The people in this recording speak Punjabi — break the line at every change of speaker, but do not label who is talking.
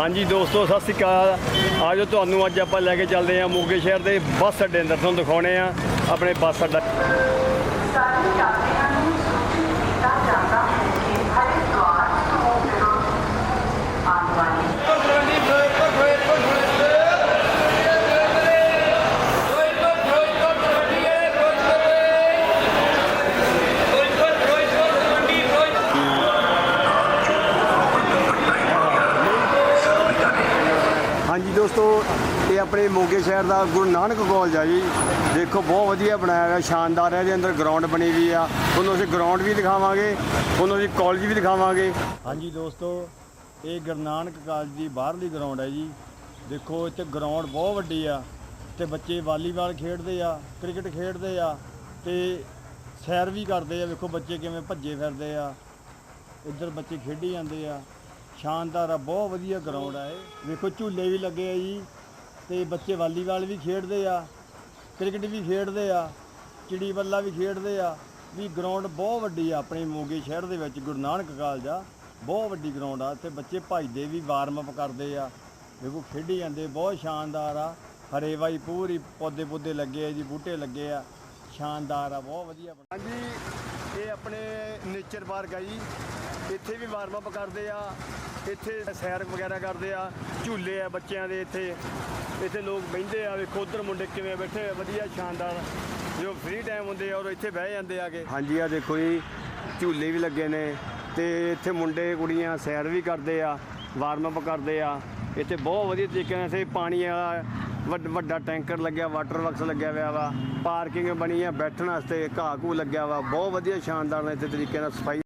ਹਾਂਜੀ ਦੋਸਤੋ, ਸਤਿ ਸ਼੍ਰੀ ਅਕਾਲ। ਆਜੋ ਤੁਹਾਨੂੰ ਅੱਜ ਆਪਾਂ ਲੈ ਕੇ ਚੱਲਦੇ ਹਾਂ ਮੋਗੇ ਸ਼ਹਿਰ ਦੇ ਬੱਸ ਅੱਡੇ ਅੰਦਰ। ਤੁਹਾਨੂੰ ਦਿਖਾਉਣੇ ਆ ਆਪਣੇ ਬੱਸ ਅੱਡਾ।
ਜਾਂਦਾ ਹੈ ਕਿ ਹਰਿਦੁਆਰ ਤੋਂ ਵਿਰੁੱਧ ਆਉਣ ਵਾਲੀ
ਦੋਸਤੋ, ਇਹ ਆਪਣੇ ਮੋਗੇ ਸ਼ਹਿਰ ਦਾ ਗੁਰੂ ਨਾਨਕ ਕਾਲਜ ਆ ਜੀ। ਦੇਖੋ, ਬਹੁਤ ਵਧੀਆ ਬਣਾਇਆ ਹੋਇਆ, ਸ਼ਾਨਦਾਰ ਹੈ, ਇਹਦੇ ਅੰਦਰ ਗਰਾਊਂਡ ਬਣੀ ਹੋਈ ਆ। ਉਹਨੂੰ ਅਸੀਂ ਗਰਾਊਂਡ ਵੀ ਦਿਖਾਵਾਂਗੇ ਉਹਨੂੰ ਅਸੀਂ ਕਾਲਜ ਵੀ ਦਿਖਾਵਾਂਗੇ। ਹਾਂਜੀ ਦੋਸਤੋ, ਇਹ ਗੁਰੂ ਨਾਨਕ ਕਾਲਜ ਦੀ ਬਾਹਰਲੀ ਗਰਾਊਂਡ ਹੈ ਜੀ। ਦੇਖੋ, ਇੱਥੇ ਗਰਾਊਂਡ ਬਹੁਤ ਵੱਡੀ ਆ। ਤੇ ਬੱਚੇ ਵਾਲੀਬਾਲ ਖੇਡਦੇ ਆ, ਕ੍ਰਿਕਟ ਖੇਡਦੇ ਆ, ਤੇ ਸੈਰ ਵੀ ਕਰਦੇ ਆ। ਵੇਖੋ ਬੱਚੇ ਕਿਵੇਂ ਭੱਜੇ ਫਿਰਦੇ ਆ। ਇੱਧਰ ਬੱਚੇ ਖੇਡੀ ਜਾਂਦੇ ਆ। ਸ਼ਾਨਦਾਰ ਆ, ਬਹੁਤ ਵਧੀਆ ਗਰਾਊਂਡ ਆ ਇਹ। ਵੇਖੋ, ਝੂਲੇ ਵੀ ਲੱਗੇ ਆ ਜੀ ਤੇ ਬੱਚੇ ਵਾਲੀਬਾਲ ਵੀ ਖੇਡਦੇ ਆ, ਕ੍ਰਿਕਟ ਵੀ ਖੇਡਦੇ ਆ, ਚਿੜੀ ਬੱਲਾ ਵੀ ਖੇਡਦੇ ਆ। ਵੀ ਗਰਾਊਂਡ ਬਹੁਤ ਵੱਡੀ ਆ ਆਪਣੇ ਮੋਗੇ ਸ਼ਹਿਰ ਦੇ ਵਿੱਚ, ਗੁਰੂ ਨਾਨਕ ਕਾਲਜ ਆ। ਬਹੁਤ ਵੱਡੀ ਗਰਾਊਂਡ ਆ, ਇੱਥੇ ਬੱਚੇ ਭੱਜਦੇ ਵੀ ਵਾਰਮ ਅਪ ਕਰਦੇ ਆ। ਵੇਖੋ, ਖੇਡੀ ਜਾਂਦੇ ਬਹੁਤ ਸ਼ਾਨਦਾਰ ਆ। ਹਰੇ ਵਾਈ ਪੂਰੀ ਪੌਦੇ ਪੌਦੇ ਲੱਗੇ ਆ ਜੀ, ਬੂਟੇ ਲੱਗੇ ਆ। ਸ਼ਾਨਦਾਰ ਆ, ਬਹੁਤ ਵਧੀਆ। ਹਾਂਜੀ ਇਹ ਆਪਣੇ ਨੇਚਰ ਪਾਰਕ ਆ ਜੀ। ਇੱਥੇ ਵੀ ਵਾਰਮ ਅਪ ਕਰਦੇ ਆ, ਇੱਥੇ ਸੈਰ ਵਗੈਰਾ ਕਰਦੇ ਆ, ਝੂਲੇ ਆ ਬੱਚਿਆਂ ਦੇ ਇੱਥੇ। ਇੱਥੇ ਲੋਕ ਬਹਿੰਦੇ ਆ, ਵੇਖੋ ਉਧਰ ਮੁੰਡੇ ਕਿਵੇਂ ਬੈਠੇ ਆ, ਵਧੀਆ ਸ਼ਾਨਦਾਰ। ਜੋ ਫ੍ਰੀ ਟਾਈਮ ਹੁੰਦੇ ਆ ਔਰ ਇੱਥੇ ਬਹਿ ਜਾਂਦੇ ਆ ਕੇ ਹਾਂਜੀ ਆ ਦੇਖੋ ਜੀ, ਝੂਲੇ ਵੀ ਲੱਗੇ ਨੇ ਤੇ ਇੱਥੇ ਮੁੰਡੇ, ਕੁੜੀਆਂ ਸੈਰ ਵੀ ਕਰਦੇ ਆ ਵਾਰਮ ਅਪ ਕਰਦੇ ਆ। ਇੱਥੇ ਬਹੁਤ ਵਧੀਆ ਤਰੀਕੇ ਨਾਲ ਇੱਥੇ ਪਾਣੀ ਵਾਲਾ ਵੱਡਾ ਟੈਂਕਰ ਲੱਗਿਆ, ਵਾਟਰ ਵਰਕਸ ਲੱਗਿਆ ਹੋਇਆ ਵਾ। ਪਾਰਕਿੰਗ ਬਣੀ ਆ ਬੈਠਣ ਵਾਸਤੇ ਘਾਹ ਘੂ ਲੱਗਿਆ ਵਾ। ਬਹੁਤ ਵਧੀਆ, ਸ਼ਾਨਦਾਰ ਨੇ ਇੱਥੇ ਤਰੀਕੇ ਨਾਲ ਸਫ਼ਾਈ